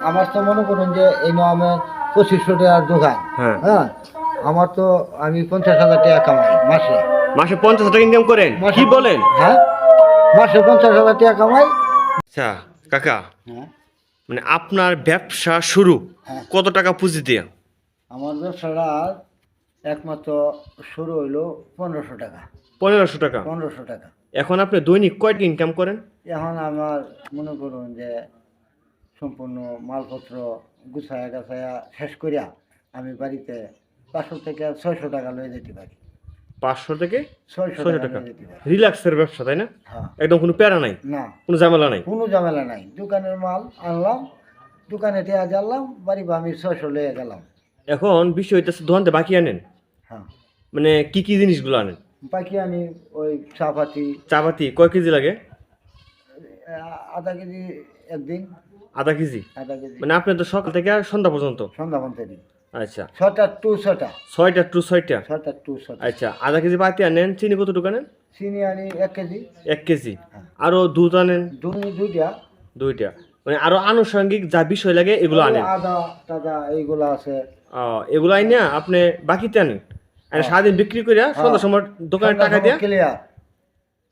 আমার তো মনে করুন যে এই আমার পঁচিশশো টাকার দোকান। হ্যাঁ। হ্যাঁ? আমার তো আমি পঞ্চাশ হাজার টাকা কামাই মাসে। মাসে পঞ্চাশ টাকা ইনকাম করেন? কি বলেন? হ্যাঁ? মাসে পঞ্চাশ হাজার টাকা কামাই। আচ্ছা কাকা হ্যাঁ। মানে আপনার ব্যবসা শুরু। হ্যাঁ। কত টাকা পুঁজি দিয়ে? আমার ব্যবসাটা একমাত্র শুরু হইল পনেরোশো টাকা। পনেরোশো টাকা? পনেরোশো টাকা। এখন আপনি দৈনিক কয়টা ইনকাম করেন? এখন আমার মনে করুন যে সম্পূর্ণ মালপত্র গুছায়া গাছায়া শেষ করিয়া আমি বাড়িতে পাঁচশো থেকে ছয়শো টাকা লয়ে যেতে পারি। পাঁচশো থেকে ছয়শো টাকা রিল্যাক্সের ব্যবসা তাই না? হ্যাঁ। একদম কোনো প্যারা নাই? না। কোনো ঝামেলা নাই? কোনো ঝামেলা নাই। দোকানের মাল আনলাম দোকানে টেয়া জ্বাললাম বাড়ি বা আমি ছয়শো লয়ে গেলাম। এখন বিষয় হইতেছে দোকানতে বাকি আনেন? হ্যাঁ। মানে কি কি জিনিসগুলো আনেন? বাকি আনি ওই চাপাতি চাপাতি কয় কেজি লাগে? আধা কেজি একদিন। আধা কেজি? আধা কেজি। মানে আপনি তো সকাল থেকে সন্ধ্যা পর্যন্ত? সন্ধ্যা পর্যন্ত আচ্ছা। ছটা টু ছটা। ছয়টা টু ছয়টা? ছটা টু ছটা। আচ্ছা আধা কেজি পাতি আনেন চিনি আনেন? চিনি আনি এক কেজি। এক কেজি। হ্যাঁ। আরও দুধ আনেন? দুই দুইটা। দুইটা। মানে আরও আনুষঙ্গিক যা বিষয় লাগে এগুলো আনেন। আদা টাদা এইগুলো আছে। ও, এগুলো আইনা আপনি বাকিতে আনেন। আর সারাদিন বিক্রি করে সন্ধ্যার সময় দোকানে টাকা দিয়া ক্লিয়ার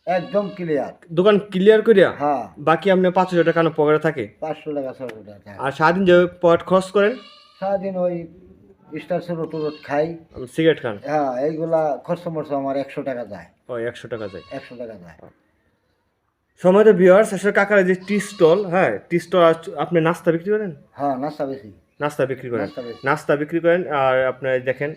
একদম ক্লিয়ার দোকান ক্লিয়ার করিয়া হ্যাঁ। বাকি আপনি পাঁচ হাজার টাকা পকেটে থাকে? পাঁচশো টাকা ছশো টাকা আর সারাদিন যে পকেট খরচ করেন? সারাদিন ওই স্টার সুরট টুরট খাই। সিগারেট খান? হ্যাঁ এইগুলা খরচ মরচ আমার একশো টাকা যায়। ও একশো টাকা যায়। একশো টাকা যায়। সময় তো ভিওয়ার্স আসলে কাকার যে টি স্টল হ্যাঁ টি স্টল আপনি নাস্তা বিক্রি করেন? হ্যাঁ নাস্তা বেশি। নাস্তা বিক্রি করেন। নাস্তা নাস্তা বিক্রি করেন আর আপনার দেখেন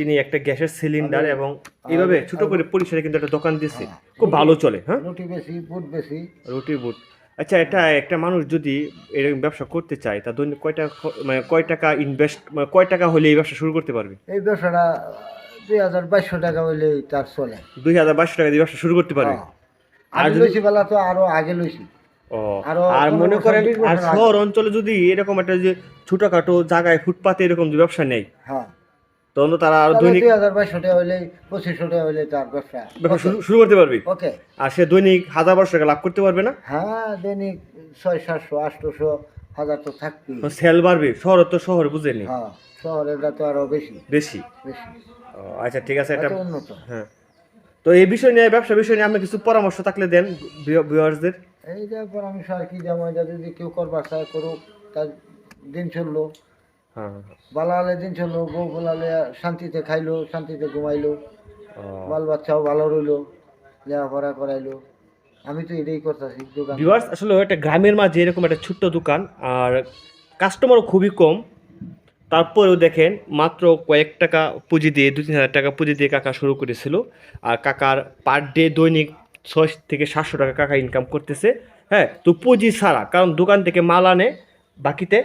তিনি একটা গ্যাসের সিলিন্ডার এবং এইভাবে ছোট করে পরিসরে কিন্তু একটা দোকান দিচ্ছে। খুব ভালো চলে হ্যাঁ? রুটি বেশি বুট বেশি। রুটি বুট। আচ্ছা এটা একটা মানুষ যদি এরকম ব্যবসা করতে চায় তা দৈনিক কয় টাকা মানে কয় টাকা ইনভেস্ট মানে কয় টাকা হলে এই ব্যবসা শুরু করতে পারবে? এই ব্যবসাটা দুই হাজার বাইশশো টাকা হলে তার চলে। দুই হাজার বাইশশো টাকা দিয়ে ব্যবসা শুরু করতে পারবে? হ্যাঁ। আগে লইছি বেলা তো আরও আগে লইছি। ও আর মনে করেন আর শহর অঞ্চলে যদি এরকম একটা যে ছোটখাটো জায়গায় ফুটপাতে এরকম যে ব্যবসা নেই হ্যাঁ। তখন তো তারা আর দৈনিক দুই হাজার বাইশশো টাকা হইলেই পঁচিশশো টাকা হইলে তার ব্যবসা। শুরু- করতে পারবে? ওকে। আর সে দৈনিক হাজার বারোশো টাকা লাভ করতে পারবে না? হ্যাঁ দৈনিক ছয় সাতশো আটশোশো হাজার তো থাকবেই। সেল বাড়বে। শহরে তো শহরে বুঝেনি হ্যাঁ শহরের তো আরও বেশি। বেশি? বেশি। আচ্ছা ঠিক আছে এটা উন্নত। হ্যাঁ। তো এই বিষয় নিয়ে ব্যবসা বিষয় নিয়ে আপনি কিছু পরামর্শ থাকলে দেন ভিউয়ার্সদের এই যে পরামর্শ আর কি যেমন যদি কেউ করবার চায় করুক তার দিন চলল। বালালে দিন চলল বউ বলালে শান্তিতে খাইলো শান্তিতে ঘুমাইলো। বাল বাচ্চাও ভালো রইল লেখাপড়া করাইলো। আমি তো এটাই করতেছি দোকান। ভিউয়ার্স আসলে একটা গ্রামের মাঝে এরকম একটা ছোট্ট দোকান আর কাস্টমারও খুবই কম। তারপরেও দেখেন মাত্র কয়েক টাকা পুঁজি দিয়ে দু তিন হাজার টাকা পুঁজি দিয়ে কাকা শুরু করেছিল। আর কাকার পার ডে দৈনিক ছয় থেকে সাতশো টাকা কাকা ইনকাম করতেছে। হ্যাঁ তো পুঁজি ছাড়া কারণ দোকান থেকে মাল আনে বাকিতে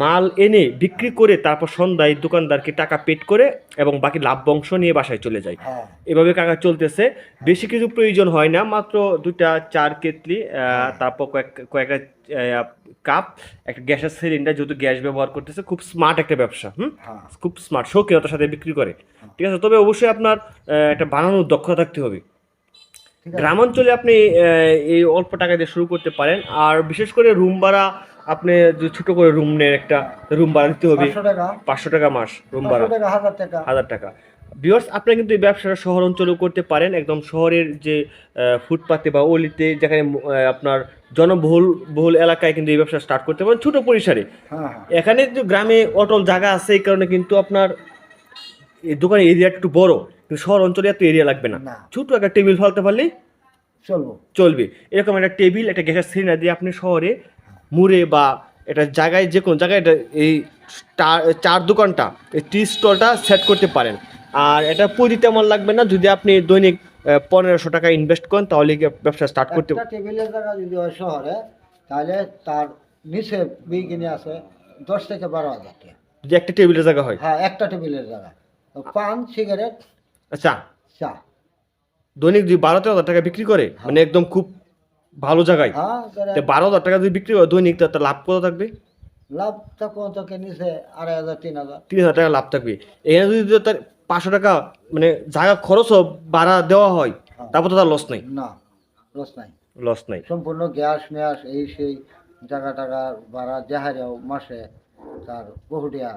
মাল এনে বিক্রি করে তারপর সন্ধ্যায় দোকানদারকে টাকা পেড করে এবং বাকি লাভ বংশ নিয়ে বাসায় চলে যায়। হ্যাঁ। এভাবে কাকা চলতেছে। বেশি কিছু প্রয়োজন হয় না মাত্র দুটা চার কেতলি তারপর কয়েক কয়েকটা কাপ একটা গ্যাসের সিলিন্ডার যেহেতু গ্যাস ব্যবহার করতেছে খুব স্মার্ট একটা ব্যবসা হুম? হ্যাঁ। খুব স্মার্ট শৌখিনতার সাথে বিক্রি করে। ঠিক আছে তবে অবশ্যই আপনার একটা বানানোর দক্ষতা থাকতে হবে। গ্রামাঞ্চলে আপনি এই অল্প টাকা দিয়ে শুরু করতে পারেন। আর বিশেষ করে রুম ভাড়া আপনি ছোট করে রুম নেন একটা রুম ভাড়া দিতে হবে। পাঁচশো টাকা। মাস রুম ভাড়া হাজার টাকা। বিয়ার্স আপনি কিন্তু এই ব্যবসাটা শহর অঞ্চলেও করতে পারেন। একদম শহরের যে ফুটপাতে বা অলিতে যেখানে আপনার জনবহুল বহুল এলাকায় কিন্তু এই ব্যবসা স্টার্ট করতে পারেন। ছোট পরিসরে। হ্যাঁ হ্যাঁ। এখানে যে গ্রামে অটল জায়গা আছে এই কারণে কিন্তু আপনার এই দোকানের এরিয়া একটু বড়। কিন্তু শহর অঞ্চলে এত এরিয়া লাগবে না। না। ছোট একটা টেবিল ফেলতে পারলেই চলবো। চলবে। এরকম একটা টেবিল একটা গ্যাসের সিলিন্ডার দিয়ে আপনি শহরে মুড়ে বা এটা জায়গায় যে কোনো জায়গায় এটা এই চার দোকানটা এই টি স্টলটা সেট করতে পারেন। আর এটা পুঁজি তেমন লাগবে না যদি আপনি দৈনিক পনেরোশো টাকা ইনভেস্ট করেন তাহলে ব্যবসা স্টার্ট করতে টেবিলের জায়গা যদি হয় শহরে তাহলে তার নিচে বিগিনি আছে দশ থেকে বারো হাজার টাকা। যদি একটা টেবিলের জায়গা হয়? হ্যাঁ একটা টেবিলের জায়গা। পান সিগারেট আচ্ছা। চা। দৈনিক যদি বারো তেরো হাজার টাকা বিক্রি করে মানে একদম খুব ভালো জায়গায়? হ্যাঁ বারো হাজার টাকা যদি বিক্রি করে দৈনিক তো লাভ কত থাকবে? লাভ তখন তোকে নিচে আড়াই হাজার তিন হাজার। তিন হাজার টাকা লাভ থাকবে। এখানে যদি তার পাঁচশো টাকা মানে জায়গা খরচও ভাড়া দেওয়া হয় তারপর তো তার লস নেই? না লস নাই। লস নাই। সম্পূর্ণ গ্যাস ম্যাস এই সেই জায়গা টাকা ভাড়া যাহারেও মাসে তার বহুটিয়া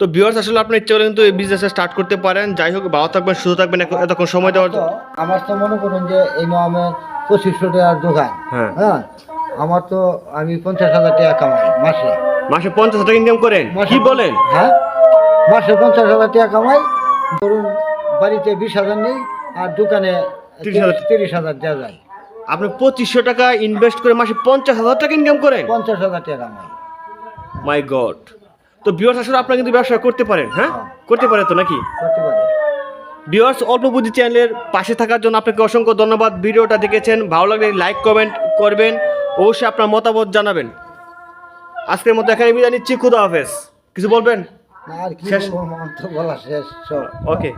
তো বিয়ার্স আসলে আপনার ইচ্ছে করলে কিন্তু এই বিজনেসটা স্টার্ট করতে পারেন। যাই হোক ভালো থাকবেন সুস্থ থাকবেন এতক্ষণ সময় দেওয়ার আমার তো মনে করুন যে এই আমার পঁচিশশো টাকার দোকান। হ্যাঁ। হ্যাঁ আমার তো আমি পঞ্চাশ হাজার টাকা কামাই মাসে। মাসে পঞ্চাশ টাকা ইনকাম করেন? কি বলেন? হ্যাঁ মাসে পঞ্চাশ হাজার টাকা কামাই। ধরুন বাড়িতে বিশ হাজার নেই আর দোকানে তিরিশ হাজার। দেওয়া যায়। আপনি পঁচিশশো টাকা ইনভেস্ট করে মাসে পঞ্চাশ হাজার টাকা ইনকাম করেন? পঞ্চাশ হাজার টাকা কামাই। মাই গড তো বিয়ার্স আসলে আপনারা কিন্তু ব্যবসা করতে পারেন হ্যাঁ? হ্যাঁ। করতে পারেন তো নাকি? করতে পারি। ভিউয়ার্স অল্প বুদ্ধি চ্যানেলের পাশে থাকার জন্য আপনাকে অসংখ্য ধন্যবাদ। ভিডিওটা দেখেছেন ভালো লাগলে লাইক কমেন্ট করবেন অবশ্যই আপনার মতামত জানাবেন। আজকের মতো এখানে বিদায় নিচ্ছি খুদা হাফেজ। কিছু বলবেন? আর কি শেষ- বলা শেষ ওকে।